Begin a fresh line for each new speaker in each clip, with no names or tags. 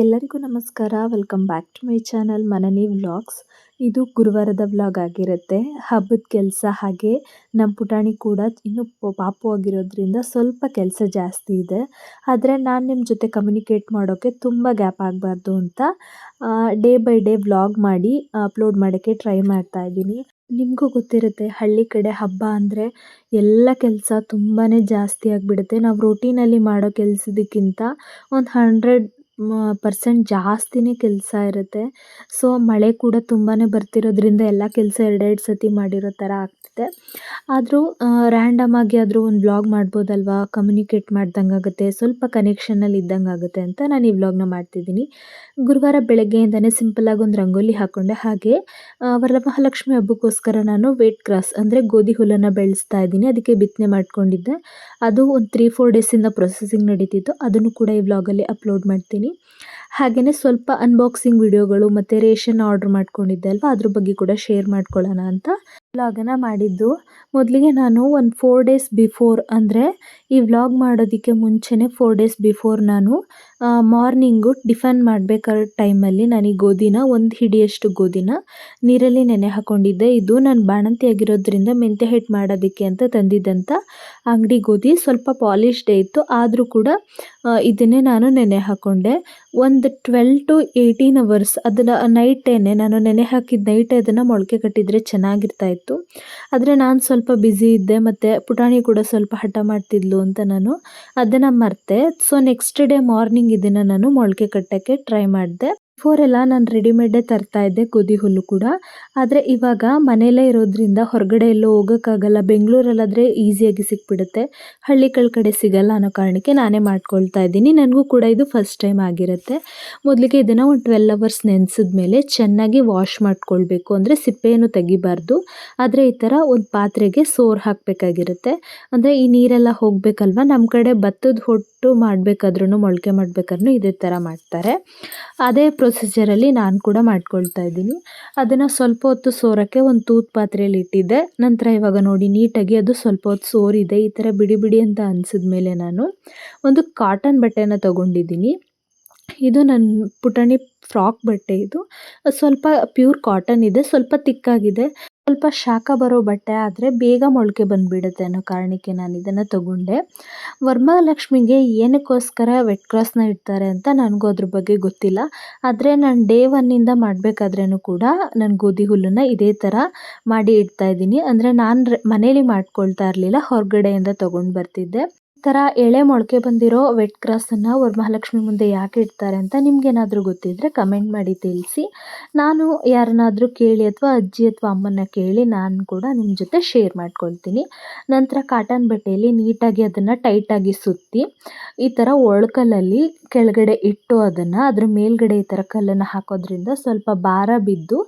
ಎಲ್ಲರಿಗೂ ನಮಸ್ಕಾರ. Welcome back to my channel Manani vlogs ಇದು ಗುರುವಾರದ ವ್ಲಾಗ್ ಆಗಿರುತ್ತೆ. ಹಬ್ಬದ ಕೆಲಸ ಹಾಗೆ ನಮ್ಮ ಪುಟಾಣಿ ಕೂಡ ಇನ್ನೂ ಪಾಪು ಆಗಿರೋದ್ರಿಂದ ಸ್ವಲ್ಪ ಕೆಲಸ ಜಾಸ್ತಿ ಇದೆ. ಆದರೆ ನಾನು ನಿಮ್ಮ ಜೊತೆ ಕಮ್ಯುನಿಕೇಟ್ ಮಾಡೋಕ್ಕೆ ತುಂಬ ಗ್ಯಾಪ್ ಆಗಬಾರ್ದು ಅಂತ ಡೇ ಬೈ ಡೇ ವ್ಲಾಗ್ ಮಾಡಿ ಅಪ್ಲೋಡ್ ಮಾಡೋಕ್ಕೆ ಟ್ರೈ ಮಾಡ್ತಾ ಇದ್ದೀನಿ. ನಿಮಗೂ ಗೊತ್ತಿರುತ್ತೆ, ಹಳ್ಳಿ ಕಡೆ ಹಬ್ಬ ಅಂದರೆ ಎಲ್ಲ ಕೆಲಸ ತುಂಬಾ ಜಾಸ್ತಿ ಆಗಿಬಿಡುತ್ತೆ. ನಾವು ರೋಟೀನಲ್ಲಿ ಮಾಡೋ ಕೆಲಸದಕ್ಕಿಂತ ಒಂದು ಹಂಡ್ರೆಡ್ ಪರ್ಸೆಂಟ್ ಜಾಸ್ತಿನೇ ಕೆಲಸ ಇರುತ್ತೆ. ಸೊ ಮಳೆ ಕೂಡ ತುಂಬಾ ಬರ್ತಿರೋದ್ರಿಂದ ಎಲ್ಲ ಕೆಲಸ ಎರಡೆರಡು ಸತಿ ಮಾಡಿರೋ ಥರ ಆಗ್ತಿದೆ. ಆದರೂ ರ್ಯಾಂಡಮ್ ಆಗಿ ಆದರೂ ಒಂದು ವ್ಲಾಗ್ ಮಾಡ್ಬೋದಲ್ವಾ? ಕಮ್ಯುನಿಕೇಟ್ ಮಾಡ್ದಂಗೆ ಆಗುತ್ತೆ. ಸ್ವಲ್ಪ ಕನೆಕ್ಷನಲ್ಲಿ ಇದ್ದಂಗೆ ಆಗುತ್ತೆ ಅಂತ ನಾನು ಈ ವ್ಲಾಗ್ನ ಮಾಡ್ತಿದ್ದೀನಿ. ಗುರುವಾರ ಬೆಳಗ್ಗೆಯಿಂದನೇ ಸಿಂಪಲ್ಲಾಗಿ ಒಂದು ರಂಗೋಲಿ ಹಾಕ್ಕೊಂಡೆ ಹಾಗೆ ವರಮಹಾಲಕ್ಷ್ಮಿ ಹಬ್ಬಕ್ಕೋಸ್ಕರ ನಾನು ವೇಟ್ ಕ್ರಾಸ್ ಅಂದರೆ ಗೋಧಿ ಹುಲ್ಲನ್ನು ಬೆಳೆಸ್ತಾ ಇದ್ದೀನಿ. ಅದಕ್ಕೆ ಬಿತ್ತನೆ ಮಾಡ್ಕೊಂಡಿದ್ದೆ. ಅದು ಒಂದು ತ್ರೀ ಫೋರ್ ಡೇಸಿಂದ ಪ್ರೊಸೆಸಿಂಗ್ ನಡೀತಿತ್ತು. ಅದನ್ನು ಕೂಡ ಈ ವ್ಲಾಗಲ್ಲಿ ಅಪ್ಲೋಡ್ ಮಾಡ್ತೀನಿ. ಹಾಗೆಯೇ ಸ್ವಲ್ಪ ಅನ್ಬಾಕ್ಸಿಂಗ್ ವಿಡಿಯೋಗಳು ಮತ್ತು ರೇಷನ್ ಆರ್ಡ್ರ್ ಮಾಡ್ಕೊಂಡಿದ್ದೆ ಅಲ್ವಾ? ಅದ್ರ ಬಗ್ಗೆ ಕೂಡ ಶೇರ್ ಮಾಡ್ಕೊಳ್ಳೋಣ ಅಂತ. ವ್ಲಾಗನ್ನು ಮಾಡಿದ್ದು. ಮೊದಲಿಗೆ ನಾನು ಒಂದು ಫೋರ್ ಡೇಸ್ ಬಿಫೋರ್ ಅಂದರೆ ಈ ವ್ಲಾಗ್ ಮಾಡೋದಕ್ಕೆ ಮುಂಚೆನೇ ಫೋರ್ ಡೇಸ್ ಬಿಫೋರ್ ನಾನು ಮಾರ್ನಿಂಗು ಟಿಫನ್ ಮಾಡಬೇಕಾದ ಟೈಮಲ್ಲಿ ನಾನು ಈ ಗೋಧಿನ, ಒಂದು ಹಿಡಿಯಷ್ಟು ಗೋಧಿನ ನೀರಲ್ಲಿ ನೆನೆ ಹಾಕ್ಕೊಂಡಿದ್ದೆ ಇದು ನಾನು ಬಾಣಂತಿ ಆಗಿರೋದ್ರಿಂದ ಮೆಂತ್ಯ ಹಿಟ್ಟು ಮಾಡೋದಕ್ಕೆ ಅಂತ ತಂದಿದ್ದಂಥ ಅಂಗಡಿ ಗೋಧಿ. ಸ್ವಲ್ಪ ಪಾಲಿಶ್ಡೇ ಇತ್ತು, ಆದರೂ ಕೂಡ ಇದನ್ನೇ ನಾನು ನೆನೆ ಹಾಕ್ಕೊಂಡೆ ಒಂದು ಟ್ವೆಲ್ ಟು ಏಯ್ಟೀನ್ ಅವರ್ಸ್ ಅದನ್ನು ನೈಟೇನೆ ನಾನು ನೆನೆ ಹಾಕಿದ ನೈಟ್ ಅದನ್ನು ಮೊಳಕೆ ಕಟ್ಟಿದರೆ ಚೆನ್ನಾಗಿರ್ತಾ ಇತ್ತು. ಆದರೆ ನಾನು ಸ್ವಲ್ಪ ಬ್ಯುಸಿ ಇದ್ದೆ ಮತ್ತು ಪುಟಾಣಿ ಕೂಡ ಸ್ವಲ್ಪ ಹಠ ಮಾಡ್ತಿದ್ಲು ಅಂತ ನಾನು ಅದನ್ನು ಮರೆತೆ. ಸೊ ನೆಕ್ಸ್ಟ್ ಡೇ ಮಾರ್ನಿಂಗ್ ಇದನ್ನು ನಾನು ಮೊಳಕೆ ಕಟ್ಟೋಕ್ಕೆ ಟ್ರೈ ಮಾಡಿದೆ. ಎಲ್ಲ ನಾನು ರೆಡಿಮೇಡೇ ತರ್ತಾ ಇದ್ದೆ ಕುದಿ ಹುಲ್ಲು ಕೂಡ. ಆದರೆ ಇವಾಗ ಮನೆಯಲ್ಲೇ ಇರೋದ್ರಿಂದ ಹೊರಗಡೆ ಎಲ್ಲೋ ಹೋಗೋಕ್ಕಾಗಲ್ಲ, ಬೆಂಗಳೂರಲ್ಲಾದರೆ ಈಸಿಯಾಗಿ ಸಿಕ್ಬಿಡುತ್ತೆ. ಹಳ್ಳಿಗಳ ಕಡೆ ಸಿಗಲ್ಲ ಅನ್ನೋ ಕಾರಣಕ್ಕೆ ನಾನೇ ಮಾಡ್ಕೊಳ್ತಾ ಇದ್ದೀನಿ. ನನಗೂ ಕೂಡ ಇದು ಫಸ್ಟ್ ಟೈಮ್ ಆಗಿರುತ್ತೆ. ಮೊದಲಿಗೆ ಇದನ್ನು ಒಂದು ಟ್ವೆಲ್ ಅವರ್ಸ್ ನೆನೆಸಿದ ಮೇಲೆ ಚೆನ್ನಾಗಿ ವಾಶ್ ಮಾಡ್ಕೊಳ್ಬೇಕು ಅಂದರೆ ಸಿಪ್ಪೆಯನ್ನು ತೆಗಿಬಾರ್ದು. ಆದರೆ ಈ ಥರ ಒಂದು ಪಾತ್ರೆಗೆ ಸೋರ್ ಹಾಕಬೇಕಾಗಿರುತ್ತೆ. ಅಂದರೆ ಈ ನೀರೆಲ್ಲ ಹೋಗಬೇಕಲ್ವ? ನಮ್ಮ ಕಡೆ ಭತ್ತದ ಹೊಟ್ಟು ಮಾಡಬೇಕಾದ್ರೂ ಮೊಳಕೆ ಮಾಡಬೇಕಾದ್ರೂ ಇದೇ ಥರ ಮಾಡ್ತಾರೆ. ಅದೇ ಪ್ರೊಸೀಜರಲ್ಲಿ ನಾನು ಕೂಡ ಮಾಡ್ಕೊಳ್ತಾ ಇದ್ದೀನಿ. ಅದನ್ನು ಸ್ವಲ್ಪ ಹೊತ್ತು ಸೋರೋಕ್ಕೆ ಒಂದು ತೂತ್ ಪಾತ್ರೆಯಲ್ಲಿ ಇಟ್ಟಿದ್ದೆ. ನಂತರ ಇವಾಗ ನೋಡಿ ನೀಟಾಗಿ ಅದು ಸ್ವಲ್ಪ ಹೊತ್ತು ಸೋರಿದೆ. ಈ ಥರ ಬಿಡಿ ಬಿಡಿ ಅಂತ ಅನಿಸಿದ್ಮೇಲೆ ನಾನು ಒಂದು ಕಾಟನ್ ಬಟ್ಟೆನ ತೊಗೊಂಡಿದ್ದೀನಿ. ಇದು ನನ್ನ ಪುಟಾಣಿ ಫ್ರಾಕ್ ಬಟ್ಟೆ ಇದು. ಸ್ವಲ್ಪ ಪ್ಯೂರ್ ಕಾಟನ್ ಇದೆ. ಸ್ವಲ್ಪ ತಿಕ್ಕಾಗಿದೆ ಸ್ವಲ್ಪ ಶಾಖ ಬರೋ ಬಟ್ಟೆ ಆದರೆ ಬೇಗ ಮೊಳಕೆ ಬಂದುಬಿಡುತ್ತೆ ಅನ್ನೋ ಕಾರಣಕ್ಕೆ ನಾನು ಇದನ್ನು ತಗೊಂಡೆ. ವರ್ಮಹಾಲಕ್ಷ್ಮಿಗೆ ಏನಕ್ಕೋಸ್ಕರ ವೆಟ್ ಕ್ರಾಸ್ನ ಇಡ್ತಾರೆ ಅಂತ ನನಗೂ ಅದ್ರ ಬಗ್ಗೆ ಗೊತ್ತಿಲ್ಲ. ಆದರೆ ನಾನು ಡೇ ಒನ್ನಿಂದ ಮಾಡಬೇಕಾದ್ರೂ ಕೂಡ ನಾನು ಗೋಧಿ ಹುಲ್ಲನ್ನು ಇದೇ ಥರ ಮಾಡಿ ಇಡ್ತಾ ಇದ್ದೀನಿ. ಅಂದರೆ ನಾನು ಮನೇಲಿ ಮಾಡ್ಕೊಳ್ತಾ ಇರಲಿಲ್ಲ, ಹೊರಗಡೆಯಿಂದ ತೊಗೊಂಡು ಬರ್ತಿದ್ದೆ. ಥರ ಎಳೆ ಮೊಳಕೆ ಬಂದಿರೋ ವೆಟ್ ಕ್ರಾಸನ್ನು ವರಮಹಾಲಕ್ಷ್ಮಿ ಮುಂದೆ ಯಾಕೆ ಇಡ್ತಾರೆ ಅಂತ ನಿಮ್ಗೇನಾದರೂ ಗೊತ್ತಿದ್ದರೆ ಕಮೆಂಟ್ ಮಾಡಿ ತಿಳಿಸಿ. ನಾನು ಯಾರನ್ನಾದರೂ ಕೇಳಿ ಅಥವಾ ಅಜ್ಜಿ ಅಥವಾ ಅಮ್ಮನ ಕೇಳಿ ನಾನು ಕೂಡ ನಿಮ್ಮ ಜೊತೆ ಶೇರ್ ಮಾಡ್ಕೊಳ್ತೀನಿ. ನಂತರ ಕಾಟನ್ ಬಟ್ಟೆಯಲ್ಲಿ ನೀಟಾಗಿ ಅದನ್ನು ಟೈಟಾಗಿ ಸುತ್ತಿ, ಈ ಥರ ಒಳ್ಕಲ್ಲಲ್ಲಿ ಕೆಳಗಡೆ ಇಟ್ಟು ಅದನ್ನು, ಅದ್ರ ಮೇಲ್ಗಡೆ ಈ ಥರ ಕಲ್ಲನ್ನು ಹಾಕೋದ್ರಿಂದ ಸ್ವಲ್ಪ ಭಾರ ಬಿದ್ದು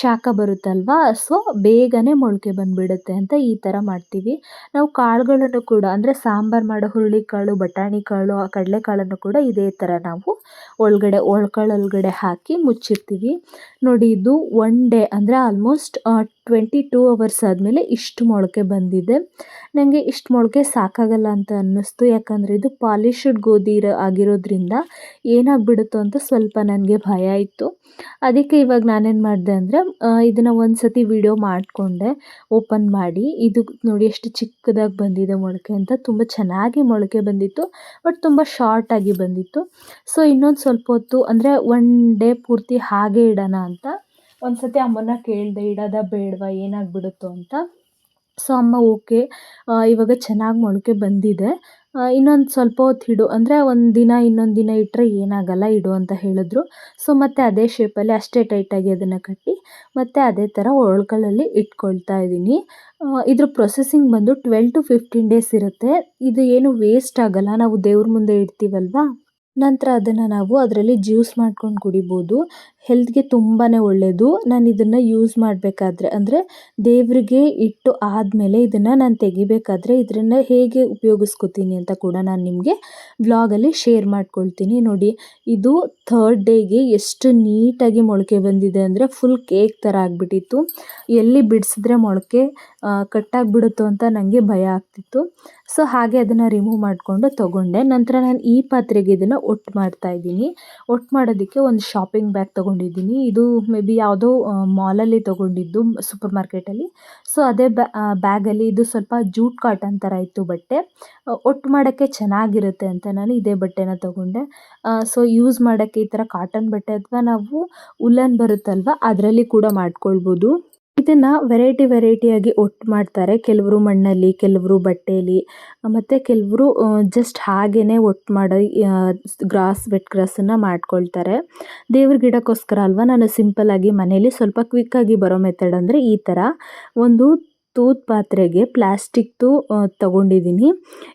ಶಾಖ ಬರುತ್ತಲ್ವಾ? ಸೊ ಬೇಗನೆ ಮೊಳಕೆ ಬಂದುಬಿಡುತ್ತೆ ಅಂತ ಈ ಥರ ಮಾಡ್ತೀವಿ. ನಾವು ಕಾಳುಗಳನ್ನು ಕೂಡ, ಅಂದರೆ ಸಾಂಬಾರು ಮಾಡೋ ಹುರುಳಿಕಾಳು ಬಟಾಣಿ ಕಾಳು ಕಡಲೆಕಾಳನ್ನು ಕೂಡ ಇದೇ ಥರ ನಾವು ಒಳಗಡೆ ಒಳಗಡೆ ಹಾಕಿ ಮುಚ್ಚಿರ್ತೀವಿ. ನೋಡಿ, ಇದು ಒನ್ ಡೇ ಅಂದರೆ ಆಲ್ಮೋಸ್ಟ್ ಟ್ವೆಂಟಿ ಟೂ ಅವರ್ಸ್ ಆದಮೇಲೆ ಇಷ್ಟು ಮೊಳಕೆ ಬಂದಿದೆ. ನನಗೆ ಇಷ್ಟು ಮೊಳಕೆ ಸಾಕಾಗಲ್ಲ ಅಂತ ಅನ್ನಿಸ್ತು. ಯಾಕಂದರೆ ಇದು ಪಾಲಿಶ್ಡ್ ಗೋಧಿ ಇರೋ ಆಗಿರೋದ್ರಿಂದ ಏನಾಗ್ಬಿಡುತ್ತೋ ಅಂತ ಸ್ವಲ್ಪ ನನಗೆ ಭಯ ಇತ್ತು ಅದಕ್ಕೆ ಇವಾಗ ನಾನೇನು ಮಾಡಿದೆ ಅಂದರೆ ಇದನ್ನು ಒಂದು ಸತಿ ವಿಡಿಯೋ ಮಾಡಿಕೊಂಡೆ ಓಪನ್ ಮಾಡಿ. ಇದು ನೋಡಿ ಎಷ್ಟು ಚಿಕ್ಕದಾಗಿ ಬಂದಿದೆ ಮೊಳಕೆ ಅಂತ ತುಂಬ ಚೆನ್ನಾಗಿ ಮೊಳಕೆ ಬಂದಿತ್ತು, ಬಟ್ ತುಂಬ ಶಾರ್ಟಾಗಿ ಬಂದಿತ್ತು. ಸೊ ಇನ್ನೊಂದು ಸ್ವಲ್ಪ ಹೊತ್ತು, ಅಂದರೆ ಒನ್ ಡೇ ಪೂರ್ತಿ ಹಾಗೆ ಇಡೋಣ ಅಂತ. ಒಂದು ಸತಿ ಅಮ್ಮನ ಕೇಳಿದೆ, ಇಡೋದಾ ಬೇಡವಾ, ಏನಾಗ್ಬಿಡುತ್ತೋ ಅಂತ. ಸೊ ಅಮ್ಮ ಓಕೆ ಇವಾಗ ಚೆನ್ನಾಗಿ ಮೊಳಕೆ ಬಂದಿದೆ. ಇನ್ನೊಂದು ಸ್ವಲ್ಪ ಹೊತ್ತು ಇಡು ಅಂದರೆ ಒಂದು ದಿನ, ಇನ್ನೊಂದು ದಿನ ಇಟ್ಟರೆ ಏನಾಗಲ್ಲ, ಇಡು ಅಂತ ಹೇಳಿದ್ರು. ಸೊ ಮತ್ತೆ ಅದೇ ಶೇಪಲ್ಲಿ ಅಷ್ಟೇ ಟೈಟಾಗಿ ಅದನ್ನು ಕಟ್ಟಿ, ಮತ್ತೆ ಅದೇ ಥರ ಒಳ್ಕಲಲ್ಲಿ ಇಟ್ಕೊಳ್ತಾ ಇದ್ದೀನಿ. ಇದ್ರ ಪ್ರೊಸೆಸಿಂಗ್ ಬಂದು ಟ್ವೆಲ್ ಟು ಫಿಫ್ಟೀನ್ ಡೇಸ್ ಇರುತ್ತೆ. ಇದು ಏನು ವೇಸ್ಟ್ ಆಗಲ್ಲ. ನಾವು ದೇವ್ರ ಮುಂದೆ ಇಡ್ತೀವಲ್ವಾ? ನಂತರ ಅದನ್ನು ನಾವು ಅದರಲ್ಲಿ ಜ್ಯೂಸ್ ಮಾಡ್ಕೊಂಡು ಕುಡಿಬೋದು. ಹೆಲ್ತ್ಗೆ ತುಂಬಾ ಒಳ್ಳೆಯದು ನಾನು ಇದನ್ನು ಯೂಸ್ ಮಾಡಬೇಕಾದ್ರೆ, ಅಂದರೆ ದೇವರಿಗೆ ಇಟ್ಟು ಆದಮೇಲೆ ಇದನ್ನು ನಾನು ತೆಗಿಬೇಕಾದ್ರೆ ಇದನ್ನು ಹೇಗೆ ಉಪಯೋಗಿಸ್ಕೊತೀನಿ ಅಂತ ಕೂಡ ನಾನು ನಿಮಗೆ ವ್ಲಾಗಲ್ಲಿ ಶೇರ್ ಮಾಡ್ಕೊಳ್ತೀನಿ. ನೋಡಿ, ಇದು ಥರ್ಡ್ ಡೇಗೆ ಎಷ್ಟು ನೀಟಾಗಿ ಮೊಳಕೆ ಬಂದಿದೆ ಅಂದರೆ ಫುಲ್ ಕೇಕ್ ಥರ ಆಗಿಬಿಟ್ಟಿತ್ತು. ಎಲ್ಲಿ ಬಿಡಿಸಿದ್ರೆ ಮೊಳಕೆ ಕಟ್ಟಾಗಿಬಿಡುತ್ತೋ ಅಂತ ನನಗೆ ಭಯ ಆಗ್ತಿತ್ತು. ಸೊ ಹಾಗೆ ಅದನ್ನು ರಿಮೂವ್ ಮಾಡಿಕೊಂಡು ತೊಗೊಂಡೆ. ನಂತರ ನಾನು ಈ ಪಾತ್ರೆಗೆ ಇದನ್ನು ಒಟ್ಟು ಮಾಡ್ತಾ ಇದ್ದೀನಿ. ಒಟ್ಟು ಮಾಡೋದಕ್ಕೆ ಒಂದು ಶಾಪಿಂಗ್ ಬ್ಯಾಗ್ ತೊಗೊಂಡಿದ್ದೀನಿ. ಇದು ಮೇ ಬಿ ಯಾವುದೋ ಮಾಲಲ್ಲಿ ತೊಗೊಂಡಿದ್ದು ಸೂಪರ್ ಮಾರ್ಕೆಟಲ್ಲಿ ಸೊ, ಅದೇ ಬ್ಯಾಗಲ್ಲಿ ಇದು ಸ್ವಲ್ಪ ಜೂಟ್ ಕಾಟನ್ ಥರ ಇತ್ತು ಬಟ್ಟೆ. ಒಟ್ಟು ಮಾಡೋಕ್ಕೆ ಚೆನ್ನಾಗಿರುತ್ತೆ ಅಂತ ನಾನು ಇದೇ ಬಟ್ಟೆನ ತೊಗೊಂಡೆ. ಸೊ ಯೂಸ್ ಮಾಡೋಕ್ಕೆ ಈ ಥರ ಕಾಟನ್ ಬಟ್ಟೆ ಅಥವಾ ನಾವು ಉಲ್ಲನ್ ಬರುತ್ತಲ್ವ, ಅದರಲ್ಲಿ ಕೂಡ ಮಾಡ್ಕೊಳ್ಬೋದು. ಇದನ್ನು ವೆರೈಟಿ ವೆರೈಟಿಯಾಗಿ ಒಟ್ಟು ಮಾಡ್ತಾರೆ. ಕೆಲವರು ಮಣ್ಣಲ್ಲಿ, ಕೆಲವರು ಬಟ್ಟೆಯಲ್ಲಿ ಮತ್ತು ಕೆಲವರು ಜಸ್ಟ್ ಹಾಗೇ ಒಟ್ಟು ಮಾಡೋ ಗ್ರಾಸ್ ವೆಟ್ ಗ್ರಾಸನ್ನು ಮಾಡ್ಕೊಳ್ತಾರೆ. ದೇವ್ರ ಗಿಡಕ್ಕೋಸ್ಕರ ಅಲ್ವಾ? ನಾನು ಸಿಂಪಲ್ಲಾಗಿ ಮನೇಲಿ ಸ್ವಲ್ಪ ಕ್ವಿಕ್ಕಾಗಿ ಬರೋ ಮೆಥಡ್ ಅಂದರೆ ಈ ಥರ ಒಂದು ತೂತ್ ಪಾತ್ರೆಗೆ ಪ್ಲಾಸ್ಟಿಕ್ದು ತಗೊಂಡಿದ್ದೀನಿ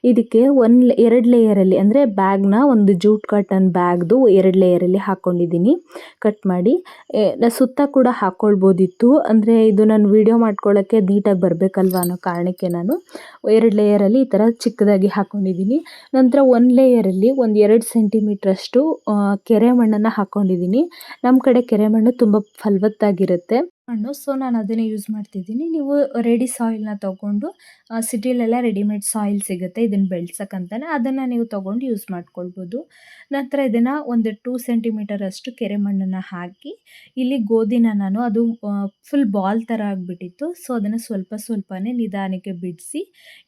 ಇದಕ್ಕೆ ಒನ್ ಎರಡು ಲೇಯರಲ್ಲಿ, ಅಂದರೆ ಬ್ಯಾಗ್ನ ಒಂದು ಜೂಟ್ ಕಾಟನ್ ಬ್ಯಾಗ್ದು ಎರಡು ಲೇಯರಲ್ಲಿ ಹಾಕ್ಕೊಂಡಿದ್ದೀನಿ ಕಟ್ ಮಾಡಿ ಸುತ್ತ ಕೂಡ ಹಾಕ್ಕೊಳ್ಬೋದಿತ್ತು ಅಂದರೆ ಇದು ನಾನು ವೀಡಿಯೋ ಮಾಡ್ಕೊಳ್ಳೋಕ್ಕೆ ನೀಟಾಗಿ ಬರಬೇಕಲ್ವ ಅನ್ನೋ ಕಾರಣಕ್ಕೆ ನಾನು ಎರಡು ಲೇಯರಲ್ಲಿ ಈ ಥರ ಚಿಕ್ಕದಾಗಿ ಹಾಕ್ಕೊಂಡಿದ್ದೀನಿ ನಂತರ ಒನ್ ಲೇಯರಲ್ಲಿ ಒಂದು ಎರಡು ಸೆಂಟಿಮೀಟ್ರಷ್ಟು ಕೆರೆ ಮಣ್ಣನ್ನು ಹಾಕ್ಕೊಂಡಿದ್ದೀನಿ ನಮ್ಮ ಕಡೆ ಕೆರೆ ಮಣ್ಣು ತುಂಬ ಫಲವತ್ತಾಗಿರುತ್ತೆ. ಮಣ್ಣು ಸೊ ನಾನು ಅದನ್ನೇ ಯೂಸ್ ಮಾಡ್ತಿದ್ದೀನಿ. ನೀವು ರೆಡಿ ಸಾಯಿಲ್ನ ತೊಗೊಂಡು ಸಿಟಿಲೆಲ್ಲ ರೆಡಿಮೇಡ್ ಸಾಯಿಲ್ ಸಿಗುತ್ತೆ. ಇದನ್ನು ಬೆಳ್ಸೋಕ್ಕಂತಲೇ ಅದನ್ನು ನೀವು ತೊಗೊಂಡು ಯೂಸ್ ಮಾಡ್ಕೊಳ್ಬೋದು. ನಂತರ ಇದನ್ನು ಒಂದು ಟೂ ಸೆಂಟಿಮೀಟರ್ ಅಷ್ಟು ಕೆರೆ ಮಣ್ಣನ್ನು ಹಾಕಿ, ಇಲ್ಲಿ ಗೋಧಿನ ನಾನು ಅದು ಫುಲ್ ಬಾಲ್ ಥರ ಆಗಿಬಿಟ್ಟಿತ್ತು. ಸೊ ಅದನ್ನು ಸ್ವಲ್ಪ ಸ್ವಲ್ಪನೇ ನಿಧಾನಕ್ಕೆ ಬಿಡಿಸಿ,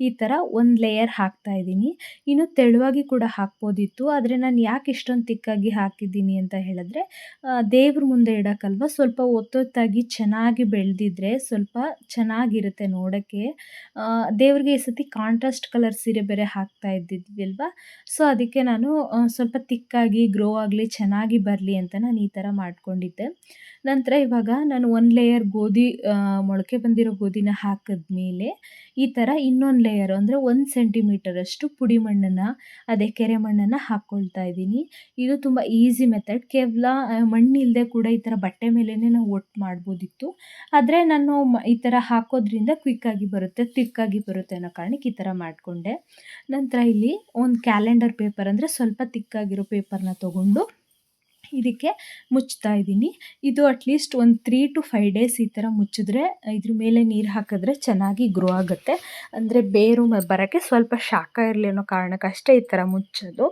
ಈ ಥರ ಒಂದು ಲೇಯರ್ ಹಾಕ್ತಾ ಇದ್ದೀನಿ. ಇನ್ನು ತೆಳುವಾಗಿ ಕೂಡ ಹಾಕ್ಬೋದಿತ್ತು. ಆದರೆ ನಾನು ಯಾಕೆ ಇಷ್ಟೊಂದು ತಿಕ್ಕಾಗಿ ಹಾಕಿದ್ದೀನಿ ಅಂತ ಹೇಳಿದ್ರೆ ದೇವ್ರ ಮುಂದೆ ಇಡೋಕ್ಕಲ್ವ? ಸ್ವಲ್ಪ ಒತ್ತೊತ್ತಾಗಿ ಚೆನ್ನಾಗಿ ಬೆಳೆದಿದ್ರೆ ಸ್ವಲ್ಪ ಚೆನ್ನಾಗಿರುತ್ತೆ ನೋಡೋಕ್ಕೆ. ದೇವ್ರಿಗೆ ಈ ಸತಿ ಕಾಂಟ್ರಾಸ್ಟ್ ಕಲರ್ ಸೀರೆ ಬೇರೆ ಹಾಕ್ತಾ ಇದ್ದಿದ್ವಿ ಅಲ್ವಾ? ಸೊ ಅದಕ್ಕೆ ನಾನು ಸ್ವಲ್ಪ ತಿಕ್ಕಾಗಿ ಗ್ರೋ ಆಗಲಿ, ಚೆನ್ನಾಗಿ ಬರಲಿ ಅಂತ ನಾನು ಈ ಥರ ಮಾಡ್ಕೊಂಡಿದ್ದೆ. ನಂತರ ಇವಾಗ ನಾನು ಒಂದು ಲೇಯರ್ ಗೋಧಿ ಮೊಳಕೆ ಬಂದಿರೋ ಗೋಧಿನ ಹಾಕಿದ್ಮೇಲೆ ಈ ಥರ ಇನ್ನೊಂದು ಲೇಯರ್ ಅಂದರೆ ಒಂದು ಸೆಂಟಿಮೀಟರಷ್ಟು ಪುಡಿ ಮಣ್ಣನ್ನು, ಅದೇ ಕೆರೆ ಮಣ್ಣನ್ನು ಹಾಕ್ಕೊಳ್ತಾ ಇದ್ದೀನಿ. ಇದು ತುಂಬ ಈಸಿ ಮೆಥಡ್ ಕೇವಲ ಮಣ್ಣಿಲ್ಲದೆ ಕೂಡ ಈ ಥರ ಬಟ್ಟೆ ಮೇಲೇ ನಾವು ಒಟ್ಟು ಮಾಡ್ಬೋದಿತ್ತು. ಆದರೆ ನಾನು ಈ ಥರ ಹಾಕೋದ್ರಿಂದ ಕ್ವಿಕ್ಕಾಗಿ ಬರುತ್ತೆ ತಿಕ್ಕಾಗಿ ಬರುತ್ತೆ ಅನ್ನೋ ಕಾರಣಕ್ಕೆ ಈ ಥರ ಮಾಡಿಕೊಂಡೆ. ನಂತರ ಇಲ್ಲಿ ಒಂದು ಕ್ಯಾಲೆಂಡರ್ ಪೇಪರ್ ಅಂದರೆ ಸ್ವಲ್ಪ ತಿಕ್ಕಾಗಿರೋ ಪೇಪರ್ನ ತೊಗೊಂಡು ಇದಕ್ಕೆ ಮುಚ್ತಾ ಇದ್ದೀನಿ. ಇದು ಅಟ್ಲೀಸ್ಟ್ ಒಂದು ತ್ರೀ ಟು ಫೈವ್ ಡೇಸ್ ಈ ಥರ ಮುಚ್ಚಿದ್ರೆ, ಇದ್ರ ಮೇಲೆ ನೀರು ಹಾಕಿದ್ರೆ ಚೆನ್ನಾಗಿ ಗ್ರೋ ಆಗುತ್ತೆ. ಅಂದರೆ ಬೇರು ಬರೋಕ್ಕೆ ಸ್ವಲ್ಪ ಶಾಖ ಇರಲಿ ಅನ್ನೋ ಕಾರಣಕ್ಕಷ್ಟೇ ಈ ಥರ ಮುಚ್ಚೋದು.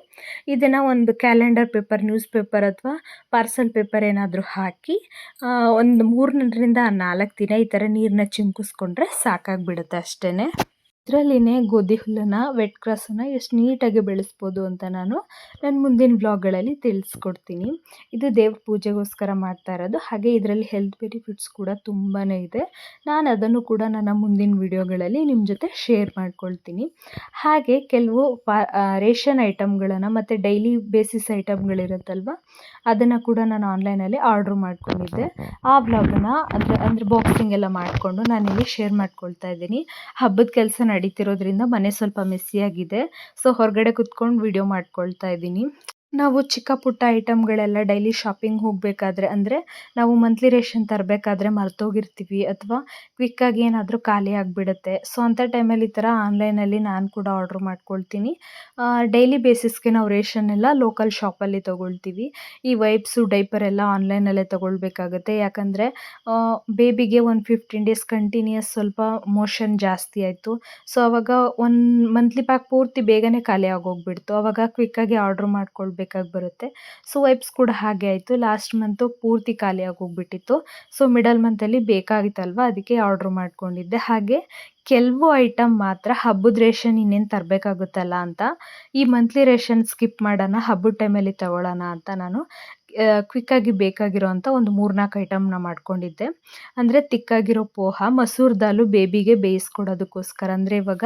ಇದನ್ನು ಒಂದು ಕ್ಯಾಲೆಂಡರ್ ಪೇಪರ್ ನ್ಯೂಸ್ ಪೇಪರ್ ಅಥವಾ ಪಾರ್ಸಲ್ ಪೇಪರ್ ಏನಾದರೂ ಹಾಕಿ ಒಂದು ಮೂರರಿಂದ ನಾಲ್ಕು ದಿನ ಈ ಥರ ನೀರನ್ನ ಚಿಮ್ಕಿಸ್ಕೊಂಡ್ರೆ ಸಾಕಾಗಿಬಿಡುತ್ತೆ ಅಷ್ಟೇ ಇದರಲ್ಲಿನೇ ಗೋಧಿ ಹುಲ್ಲನ್ನು ವೆಟ್ ಗ್ರಾಸನ್ನು ಎಷ್ಟು ನೀಟಾಗಿ ಬೆಳೆಸ್ಬೋದು ಅಂತ ನಾನು ನನ್ನ ಮುಂದಿನ ವ್ಲಾಗ್ಗಳಲ್ಲಿ ತಿಳಿಸ್ಕೊಡ್ತೀನಿ. ಇದು ದೇವ್ರ ಪೂಜೆಗೋಸ್ಕರ ಮಾಡ್ತಾ ಇರೋದು. ಹಾಗೆ ಇದರಲ್ಲಿ ಹೆಲ್ತ್ ಬೆನಿಫಿಟ್ಸ್ ಕೂಡ ತುಂಬಾ ಇದೆ. ನಾನು ಅದನ್ನು ಕೂಡ ನನ್ನ ಮುಂದಿನ ವಿಡಿಯೋಗಳಲ್ಲಿ ನಿಮ್ಮ ಜೊತೆ ಶೇರ್ ಮಾಡ್ಕೊಳ್ತೀನಿ. ಹಾಗೆ ಕೆಲವು ರೇಷನ್ ಐಟಮ್ಗಳನ್ನು ಮತ್ತು ಡೈಲಿ ಬೇಸಿಸ್ ಐಟಮ್ಗಳಿರುತ್ತಲ್ವ, ಅದನ್ನು ಕೂಡ ನಾನು ಆನ್ಲೈನಲ್ಲಿ ಆರ್ಡ್ರ್ ಮಾಡ್ಕೊಂಡಿದ್ದೆ. ಆ ವ್ಲಾಗನ್ನು ಅಂದರೆ ಅಂದರೆ ಬಾಕ್ಸಿಂಗ್ ಎಲ್ಲ ಮಾಡಿಕೊಂಡು ನಾನಿಲ್ಲಿ ಶೇರ್ ಮಾಡ್ಕೊಳ್ತಾ ಇದ್ದೀನಿ. ಹಬ್ಬದ ಕೆಲಸ ನಡೀತಿರೋದ್ರಿಂದ ಮನೆ ಸ್ವಲ್ಪ ಮೆಸ್ಸಿಯಾಗಿದೆ ಸೊ ಹೊರಗಡೆ ಕುತ್ಕೊಂಡು ವಿಡಿಯೋ ಮಾಡ್ಕೊಳ್ತಾ ಇದ್ದೀನಿ. ನಾವು ಚಿಕ್ಕ ಪುಟ್ಟ ಐಟಮ್ಗಳೆಲ್ಲ ಡೈಲಿ ಶಾಪಿಂಗ್ ಹೋಗಬೇಕಾದ್ರೆ ಅಂದರೆ ನಾವು ಮಂತ್ಲಿ ರೇಷನ್ ತರಬೇಕಾದ್ರೆ ಮರ್ತೋಗಿರ್ತೀವಿ ಅಥವಾ ಕ್ವಿಕ್ಕಾಗಿ ಏನಾದರೂ ಖಾಲಿ ಆಗಿಬಿಡುತ್ತೆ. ಸೊ ಅಂಥ ಟೈಮಲ್ಲಿ ಈ ಥರ ಆನ್ಲೈನಲ್ಲಿ ನಾನು ಕೂಡ ಆರ್ಡ್ರ್ ಮಾಡ್ಕೊಳ್ತೀನಿ. ಡೈಲಿ ಬೇಸಿಸ್ಗೆ ನಾವು ರೇಷನ್ ಎಲ್ಲ ಲೋಕಲ್ ಶಾಪಲ್ಲಿ ತೊಗೊಳ್ತೀವಿ. ಈ ವೈಪ್ಸು ಡೈಪರ್ ಎಲ್ಲ ಆನ್ಲೈನಲ್ಲೇ ತೊಗೊಳ್ಬೇಕಾಗತ್ತೆ. ಯಾಕಂದರೆ ಬೇಬಿಗೆ ಒಂದು ಫಿಫ್ಟೀನ್ ಡೇಸ್ ಕಂಟಿನ್ಯೂಸ್ ಸ್ವಲ್ಪ ಮೋಷನ್ ಜಾಸ್ತಿ ಆಯಿತು. ಸೊ ಅವಾಗ ಒಂದು ಮಂತ್ಲಿ ಪ್ಯಾಕ್ ಪೂರ್ತಿ ಬೇಗನೆ ಖಾಲಿ ಆಗೋಗ್ಬಿಡ್ತು. ಅವಾಗ ಕ್ವಿಕ್ಕಾಗಿ ಆರ್ಡ್ರ್ ಮಾಡ್ಕೊಳ್ಬೇಕು. ಬೇಕಾಗಿ ಬರುತ್ತೆ. ಸೊ ವೈಪ್ಸ್ ಕೂಡ ಹಾಗೆ ಆಯಿತು. ಲಾಸ್ಟ್ ಮಂತು ಪೂರ್ತಿ ಖಾಲಿಯಾಗಿ ಹೋಗ್ಬಿಟ್ಟಿತ್ತು. So middle ಮಂತಲ್ಲಿ ಬೇಕಾಗಿತ್ತಲ್ವ? ಅದಕ್ಕೆ ಆರ್ಡ್ರ್ ಮಾಡ್ಕೊಂಡಿದ್ದೆ. ಹಾಗೆ ಕೆಲವು ಐಟಮ್ ಮಾತ್ರ ಹಬ್ಬದ ರೇಷನ್ ಇನ್ನೇನು ತರಬೇಕಾಗುತ್ತಲ್ಲ ಅಂತ ಈ ಮಂತ್ಲಿ ರೇಷನ್ ಸ್ಕಿಪ್ ಮಾಡೋಣ, ಹಬ್ಬದ ಟೈಮಲ್ಲಿ ತಗೊಳ್ಳೋಣ ಅಂತ ನಾನು ಕ್ವಿಕ್ಕಾಗಿ ಬೇಕಾಗಿರೋ ಅಂಥ ಒಂದು ಮೂರ್ನಾಲ್ಕು ಐಟಮ್ನ ಮಾಡ್ಕೊಂಡಿದ್ದೆ. ಅಂದರೆ ತಿಕ್ಕಾಗಿರೋ ಪೋಹ, ಮಸೂರ್ ದಾಲು ಬೇಬಿಗೆ ಬೇಯಿಸ್ಕೊಡೋದಕ್ಕೋಸ್ಕರ. ಅಂದರೆ ಇವಾಗ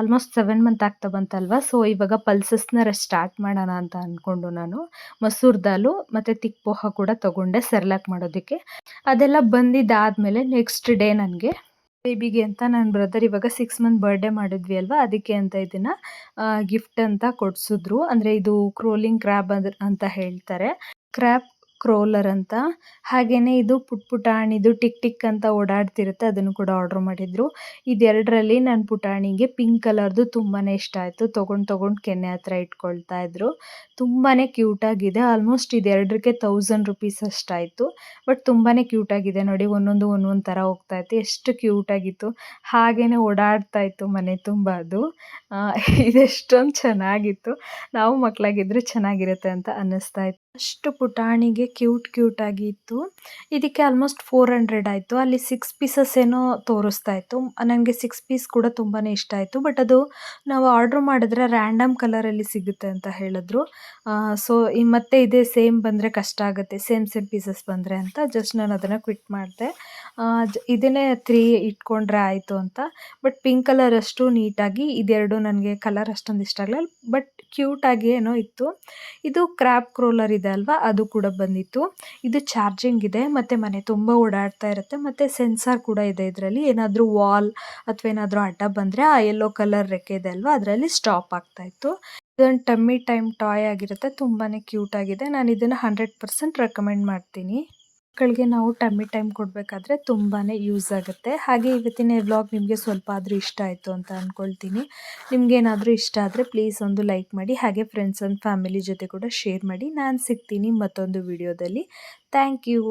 ಆಲ್ಮೋಸ್ಟ್ ಸೆವೆನ್ ಮಂತ್ ಆಗ್ತಾ ಬಂತಲ್ವ? ಸೊ ಇವಾಗ ಪಲ್ಸಸ್ನ ಸ್ಟಾರ್ಟ್ ಮಾಡೋಣ ಅಂತ ಅಂದ್ಕೊಂಡು ನಾನು ಮಸೂರ್ ದಾಲು ಮತ್ತು ತಿಕ್ ಪೋಹ ಕೂಡ ತೊಗೊಂಡೆ ಸೆರ್ಲಾಕ್ ಮಾಡೋದಕ್ಕೆ. ಅದೆಲ್ಲ ಬಂದಿದ್ದಾದಮೇಲೆ ನೆಕ್ಸ್ಟ್ ಡೇ ನನಗೆ ಬೇಬಿಗೆ ಅಂತ ನನ್ನ ಬ್ರದರ್ ಇವಾಗ ಸಿಕ್ಸ್ ಮಂತ್ ಬರ್ಡೇ ಮಾಡಿದ್ವಿ ಅಲ್ವಾ? ಅದಕ್ಕೆ ಅಂತ ಇದನ್ನು ಗಿಫ್ಟ್ ಅಂತ ಕೊಡಿಸಿದ್ರು. ಅಂದರೆ ಇದು ಕ್ರೋಲಿಂಗ್ ಕ್ರ್ಯಾಬ್ ಅಂತ ಹೇಳ್ತಾರೆ. ಕ್ರ್ಯಾಬ್ ಕ್ರೋಲರ್ ಅಂತ. ಹಾಗೆಯೇ ಇದು ಪುಟ್ ಪುಟಾಣಿದು ಟಿಕ್ ಟಿಕ್ ಅಂತ ಓಡಾಡ್ತಿರುತ್ತೆ, ಅದನ್ನು ಕೂಡ ಆರ್ಡರ್ ಮಾಡಿದ್ರು. ಇದೆರಡರಲ್ಲಿ ನನ್ನ ಪುಟಾಣಿಗೆ ಪಿಂಕ್ ಕಲರ್ದು ತುಂಬಾ ಇಷ್ಟ ಆಯಿತು. ತೊಗೊಂಡು ತೊಗೊಂಡು ಕೆನ್ನೆ ಹತ್ರ ಇಟ್ಕೊಳ್ತಾ ಇದ್ರು. ತುಂಬಾ ಕ್ಯೂಟಾಗಿದೆ ಆಲ್ಮೋಸ್ಟ್ ಇದೆರಡಕ್ಕೆ ತೌಸಂಡ್ ರುಪೀಸ್ ಅಷ್ಟಾಯಿತು. ಬಟ್ ತುಂಬಾ ಕ್ಯೂಟಾಗಿದೆ ನೋಡಿ, ಒಂದೊಂದು ಒಂದೊಂದು ಥರ ಹೋಗ್ತಾ ಇತ್ತು. ಎಷ್ಟು ಕ್ಯೂಟಾಗಿತ್ತು ಹಾಗೇನೆ ಓಡಾಡ್ತಾ ಇತ್ತು ಮನೆ ತುಂಬ ಅದು. ಇದೆಷ್ಟೊಂದು ಚೆನ್ನಾಗಿತ್ತು. ನಾವು ಮಕ್ಕಳಾಗಿದ್ದರೆ ಚೆನ್ನಾಗಿರುತ್ತೆ ಅಂತ ಅನ್ನಿಸ್ತಾ ಅಷ್ಟು ಪುಟಾಣಿಗೆ ಕ್ಯೂಟ್ ಕ್ಯೂಟ್ ಆಗಿ ಇತ್ತು. ಇದಕ್ಕೆ ಆಲ್ಮೋಸ್ಟ್ ಫೋರ್ ಹಂಡ್ರೆಡ್ ಆಯಿತು. ಅಲ್ಲಿ ಸಿಕ್ಸ್ ಪೀಸಸ್ ಏನೋ ತೋರಿಸ್ತಾ ಇತ್ತು. ನನಗೆ ಸಿಕ್ಸ್ ಪೀಸ್ ಕೂಡ ತುಂಬಾ ಇಷ್ಟ ಆಯಿತು. ಬಟ್ ಅದು ನಾವು ಆರ್ಡ್ರ್ ಮಾಡಿದ್ರೆ ರ್ಯಾಂಡಮ್ ಕಲರಲ್ಲಿ ಸಿಗುತ್ತೆ ಅಂತ ಹೇಳಿದ್ರು. ಸೊ ಈ ಮತ್ತೆ ಇದೇ ಸೇಮ್ ಬಂದರೆ ಕಷ್ಟ ಆಗುತ್ತೆ. ಸೇಮ್ ಸೇಮ್ ಪೀಸಸ್ ಬಂದರೆ ಅಂತ. ಜಸ್ಟ್ ನಾನು ಅದನ್ನು ಕ್ವಿಟ್ ಮಾಡಿದೆ. ಇದನ್ನೇ ತ್ರೀ ಇಟ್ಕೊಂಡ್ರೆ ಆಯಿತು ಅಂತ. ಬಟ್ ಪಿಂಕ್ ಕಲರ್ ಅಷ್ಟು ನೀಟಾಗಿ ಇದೆರಡು ನನಗೆ ಕಲರ್ ಅಷ್ಟೊಂದು ಇಷ್ಟ ಆಗಲಿಲ್ಲ. ಬಟ್ ಕ್ಯೂಟಾಗಿ ಏನೋ ಇತ್ತು. ಇದು ಕ್ರ್ಯಾಪ್ ಕ್ರೋಲರ್ ಇದೆ ಅಲ್ವಾ? ಅದು ಕೂಡ ಬಂದಿತ್ತು. ಇದು ಚಾರ್ಜಿಂಗ್ ಇದೆ. ಮತ್ತು ಮನೆ ತುಂಬ ಓಡಾಡ್ತಾ ಇರುತ್ತೆ. ಮತ್ತು ಸೆನ್ಸಾರ್ ಕೂಡ ಇದೆ ಇದರಲ್ಲಿ. ಏನಾದರೂ ವಾಲ್ ಅಥವಾ ಏನಾದರೂ ಅಡ್ಡ ಬಂದರೆ ಆ ಯೆಲ್ಲೋ ಕಲರ್ ರೆಕ್ಕೆ ಇದೆ ಅಲ್ವಾ? ಅದರಲ್ಲಿ ಸ್ಟಾಪ್ ಆಗ್ತಾಯಿತ್ತು ಇದೊಂದು ಟಮ್ಮಿ ಟೈಮ್ ಟಾಯ್ ಆಗಿರುತ್ತೆ. ತುಂಬಾ ಕ್ಯೂಟಾಗಿದೆ ನಾನು ಇದನ್ನು ಹಂಡ್ರೆಡ್ ಪರ್ಸೆಂಟ್ ರೆಕಮೆಂಡ್ ಮಾಡ್ತೀನಿ. ಮಕ್ಕಳಿಗೆ ನಾವು ಟಮ್ಮಿ ಟೈಮ್ ಕೊಡಬೇಕಾದ್ರೆ ತುಂಬಾ ಯೂಸ್ ಆಗುತ್ತೆ. ಹಾಗೆ ಇವತ್ತಿನ ವ್ಲಾಗ್ ನಿಮಗೆ ಸ್ವಲ್ಪ ಆದರೂ ಇಷ್ಟ ಆಯಿತು ಅಂತ ಅಂದ್ಕೊಳ್ತೀನಿ ನಿಮಗೇನಾದರೂ ಇಷ್ಟ ಆದರೆ ಪ್ಲೀಸ್ ಒಂದು ಲೈಕ್ ಮಾಡಿ, ಹಾಗೆ ಫ್ರೆಂಡ್ಸ್ ಆ್ಯಂಡ್ ಫ್ಯಾಮಿಲಿ ಜೊತೆ ಕೂಡ ಶೇರ್ ಮಾಡಿ. ನಾನು ಸಿಗ್ತೀನಿ ಮತ್ತೊಂದು ವಿಡಿಯೋದಲ್ಲಿ ಥ್ಯಾಂಕ್ ಯು